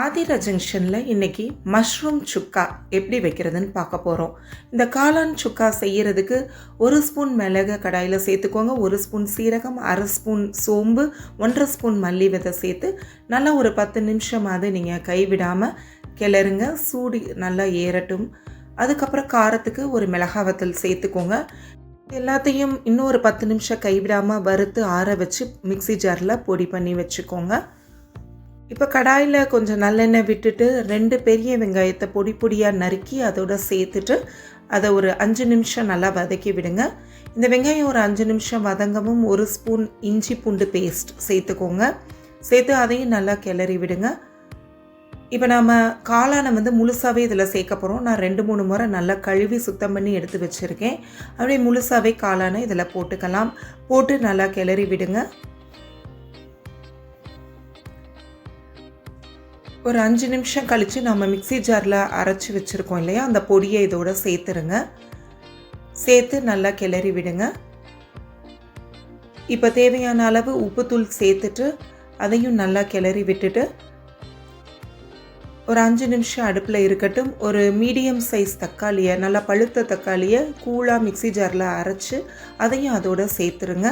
ஆதிரா ஜங்ஷனில் இன்றைக்கி மஷ்ரூம் சுக்கா எப்படி வைக்கிறதுன்னு பார்க்க போகிறோம் இந்த காளான் சுக்கா செய்யறதுக்கு ஒரு ஸ்பூன் மிளகு கடாயில் சேர்த்துக்கோங்க. ஒரு ஸ்பூன் சீரகம் அரை ஸ்பூன் சோம்பு ஒன்றரை ஸ்பூன் மல்லி விதை சேர்த்து நல்லா ஒரு பத்து நிமிஷமாவது நீங்கள் கைவிடாமல் கிளறுங்க. சூடு நல்லா ஏறட்டும். அதுக்கப்புறம் காரத்துக்கு ஒரு மிளகா வத்தல் சேர்த்துக்கோங்க. எல்லாத்தையும் இன்னும் ஒரு பத்து நிமிஷம் கைவிடாமல் வறுத்து ஆற வச்சு மிக்ஸி ஜாரில் பொடி பண்ணி வச்சுக்கோங்க. இப்போ கடாயில் கொஞ்சம் நல்லெண்ணெய் விட்டுட்டு ரெண்டு பெரிய வெங்காயத்தை பொடி பொடியாக நறுக்கி அதோட சேர்த்துட்டு அதை ஒரு அஞ்சு நிமிஷம் நல்லா வதக்கி விடுங்க. இந்த வெங்காயம் ஒரு அஞ்சு நிமிஷம் வதங்கவும் ஒரு ஸ்பூன் இஞ்சி பூண்டு பேஸ்ட் சேர்த்துக்கோங்க. சேர்த்து அதையும் நல்லா கிளறி விடுங்க. இப்போ நாம் காளானை வந்து முழுசாகவே இதில் சேர்க்க போகிறோம் நான் ரெண்டு மூணு முறை நல்லா கழுவி சுத்தம் பண்ணி எடுத்து வச்சுருக்கேன். அப்படியே முழுசாகவே காளானை இதில் போட்டுக்கலாம். போட்டு நல்லா கிளறி விடுங்க. ஒரு அஞ்சு நிமிஷம் கழித்து நம்ம மிக்ஸி ஜாரில் அரைச்சி வச்சுருக்கோம் இல்லையா? அந்த பொடியை இதோட சேர்த்துருங்க. சேர்த்து நல்லா கிளறி விடுங்க. இப்போ தேவையான அளவு உப்புத்தூள் சேர்த்துட்டு அதையும் நல்லா கிளறி விட்டுட்டு ஒரு அஞ்சு நிமிஷம் அடுப்பில் இருக்கட்டும். ஒரு மீடியம் சைஸ் தக்காளியை நல்லா பழுத்த தக்காளியை கூலாக மிக்ஸி ஜாரில் அரைச்சி அதையும் அதோட சேர்த்துருங்க.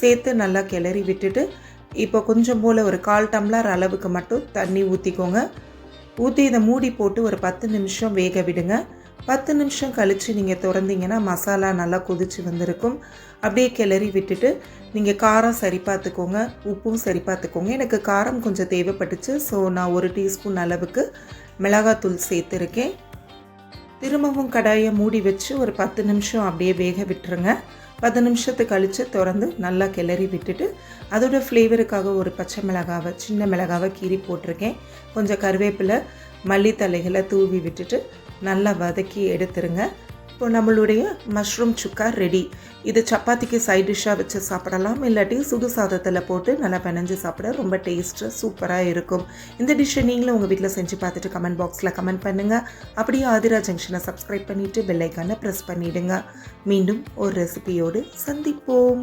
சேர்த்து நல்லா கிளறி விட்டுட்டு இப்போ கொஞ்சம் போல் ஒரு கால் டம்ளர் அளவுக்கு மட்டும் தண்ணி ஊற்றிக்கோங்க ஊற்றி இதை மூடி போட்டு ஒரு பத்து நிமிஷம் வேக விடுங்க. பத்து நிமிஷம் கழித்து நீங்கள் திறந்தீங்கன்னா மசாலா நல்லா கொதிச்சு வந்திருக்கும். அப்படியே கிளறி விட்டுட்டு நீங்கள் காரம் சரி பார்த்துக்கோங்க உப்பும் சரி பார்த்துக்கோங்க. எனக்கு காரம் கொஞ்சம் தேவைப்பட்டுச்சு ஸோ நான் ஒரு டீஸ்பூன் அளவுக்கு மிளகாத்தூள் சேர்த்துருக்கேன். திரும்பவும் கடாயை மூடி வச்சு ஒரு பத்து நிமிஷம் அப்படியே வேக விட்டுருங்க. பத்து நிமிஷத்து கழித்து திறந்து நல்லா கிளறி விட்டுட்டு அதோட ஃப்ளேவருக்காக ஒரு பச்சை மிளகாவை சின்ன மிளகாவை கீறி போட்டிருக்கேன். கொஞ்சம் கருவேப்பிலை மல்லித்தலைகளை தூவி விட்டுட்டு நல்லா வதக்கி எடுத்துருங்க. இப்போ நம்மளுடைய மஷ்ரூம் சுக்கா ரெடி இது சப்பாத்திக்கு சைட் டிஷ்ஷாக வச்சு சாப்பிடலாம். இல்லாட்டி சுடு சாதத்தில் போட்டு நல்லா பிணைஞ்சு சாப்பிட ரொம்ப டேஸ்ட்டாக சூப்பராக இருக்கும். இந்த டிஷ்ஷை நீங்களும் உங்கள் வீட்டில் செஞ்சு பார்த்துட்டு கமெண்ட் பாக்ஸில் கமெண்ட் பண்ணுங்கள் அப்படியே ஆதிரா ஜங்ஷனை சப்ஸ்கிரைப் பண்ணிவிட்டு பெல்லைக்கானை ப்ரெஸ் பண்ணிவிடுங்க மீண்டும் ஒரு ரெசிபியோடு சந்திப்போம்.